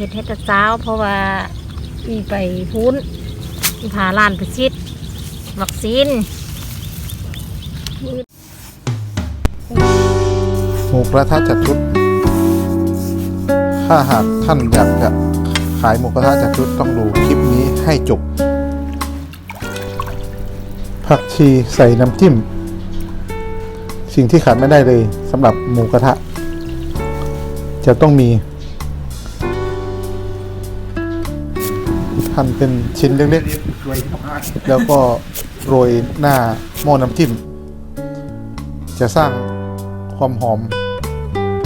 เฮ็ดเฮ็ดแต่เช้าเพราะว่าอีไปพุ้นอีพาล้านไปชิดวัคซีนหมูกระทะจัดชุด ถ้าหากท่านอยากจะขายหมูกระทะจัดชุดต้องดูคลิปนี้ให้จบ ผักชีใส่น้ำจิ้ม สิ่งที่ขาดไม่ได้เลยสำหรับหมูกระทะ จะต้องมี หั่นเป็นชิ้นเล็กๆ แล้วก็โรยหน้าหม้อน้ำจิ้ม จะสร้างความหอม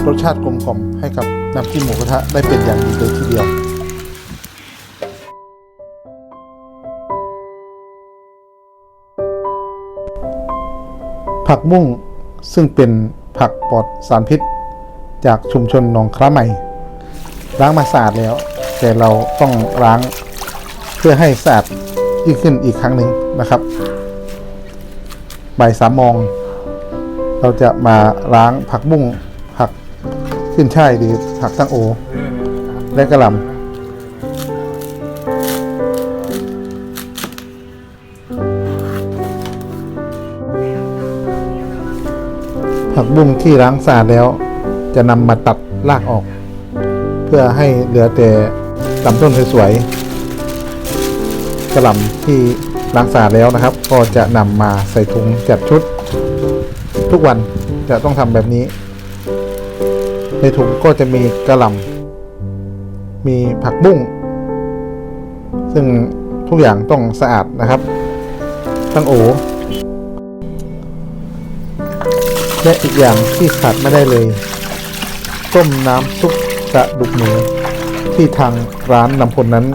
รสชาติกลมกล่อมให้กับน้ำจิ้มหมูกระทะได้เป็นอย่างดีเลยทีเดียวผักบุ้งซึ่งเป็นผักปลอดสารพิษ จากชุมชนหนองคล้าใหม่ ล้างมาสะอาดแล้ว แต่เราต้องล้าง พื่อให้สะอาดยิ่งขึ้นอีกครั้งหนึ่งนะครับบ่ายสามโมงเราจะมาล้างผักบุ้งผักขึ้นช่ายหรือผักตั้งโอ และกระหล่ำผักบุ้งที่ล้างสะอาดแล้ว จะนำมาตัดรากออก เพื่อให้เหลือแต่ลำต้นสวยๆ กระหล่ำที่ล้างสะอาดแล้วนะครับ ก็จะนำมาใส่ถุงจัดชุด ทุกวันจะต้องทำแบบนี้ ในถุงก็จะมีกระหล่ำมีผักบุ้งซึ่งทุกอย่างต้องสะอาดนะครับ ทั้งโอและอีกอย่างที่ขาดไม่ได้เลย ต้มน้ำซุปกระดูกหมูที่ทางร้านนำพลนั้น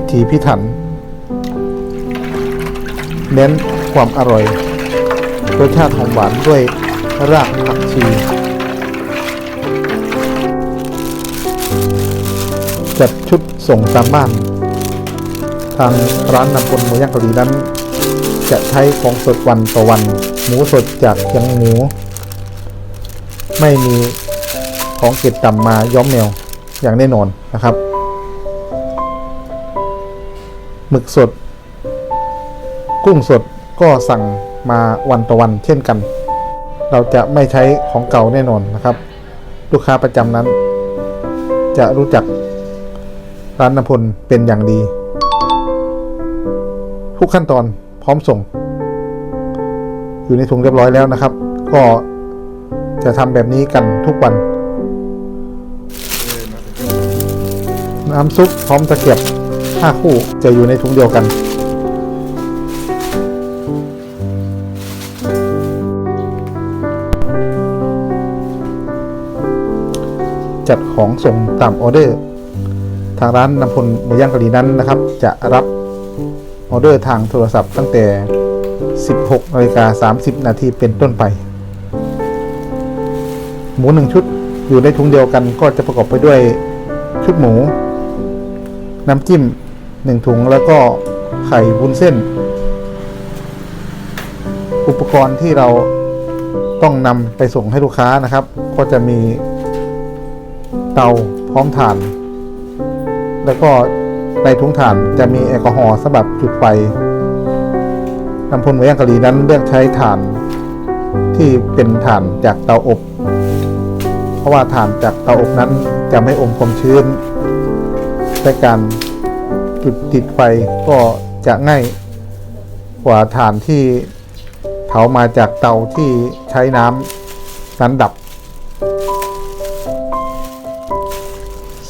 พิถีพิถัน เน้นความอร่อย รสชาติหอมหวานด้วยรากผักชีจัดชุดส่งตามบ้าน ทางร้านนำพลหมูย่างเกาหลีนั้น จะใช้ของสดวันต่อวัน หมูสดจากเชียงหมู ไม่มีของเก็บต่ำมาย้อมแมวอย่างแน่นอนนะครับ หมึกสด กุ้งสดก็สั่งมาวันต่อวันเช่นกัน เราจะไม่ใช้ของเก่าแน่นอนนะครับ ลูกค้าประจำนั้น จะรู้จักร้านนพลเป็นอย่างดี ทุกขั้นตอนพร้อมส่ง อยู่ในถุงเรียบร้อยแล้วนะครับ ก็จะทำแบบนี้กันทุกวัน น้ำซุปพร้อมตะเกียบ 5 คู่จะอยู่ในถุงเดียวกัน จัดของส่งตามออเดอร์ ทางร้านนำพลหมูย่างกาหลีนั้นนะครับ จะรับออเดอร์ทางโทรศัพท์ตั้งแต่ 16นาฬิกา30 นาทีเป็นต้นไป หมูหนึ่งชุดอยู่ในถุงเดียวกันก็จะประกอบไปด้วยชุดหมู น้ำจิ้ม หนึ่งถุงแล้วก็ไข่วุ้นเส้น อุปกรณ์ที่เราต้องนำไปส่งให้ลูกค้านะครับ ก็จะมีเตาพร้อมถ่าน แล้วก็ในถุงถ่านจะมีแอลกอฮอล์สำหรับจุดไฟน้ำพลหมูย่างกาหลีนั้นเลือกใช้ถ่านที่เป็นถ่านจากเตาอบ เพราะว่าถ่านจากเตาอบนั้นจะไม่อมความชื้นและการ จุดติดไฟก็จะง่ายกว่าถ่านที่เผามาจากเตาที่ใช้น้ำนั้นดับ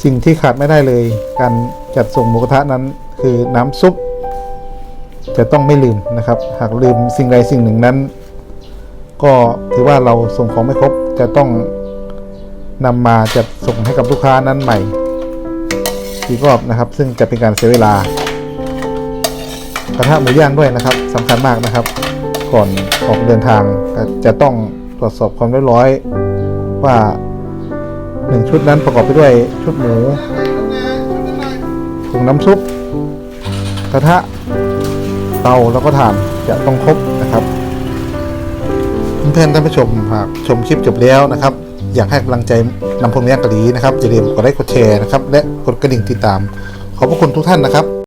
สิ่งที่ขาดไม่ได้เลย การจัดส่งหมูกระทะนั้นคือน้ำซุปจะต้องไม่ลืมนะครับ หากลืมสิ่งใดสิ่งหนึ่งนั้น ก็ถือว่าเราส่งของไม่ครบจะต้องนำมาจัดส่งให้กับลูกค้านั้นใหม่ อีกรอบนะครับ ซึ่งจะเป็นการเสียเวลากระทะหมูย่างด้วยนะครับสำคัญมากนะครับ ก่อนออกเดินทางจะต้องตรวจสอบความเรียบร้อยว่าหนึ่งชุดนั้นประกอบไปด้วยชุดหมูถุงน้ำซุป กระทะ เตาแล้วก็ถ่านจะต้องครบนะครับเพื่อนท่านผู้ชมหากชมคลิปจบแล้วนะครับ อยากให้กำลังใจนำพลเมียงกะหลีนะครับอย่าลืมกดไลค์กดแชร์นะครับและกดกระดิ่งติดตาม ขอบพระคุณทุกท่านนะครับ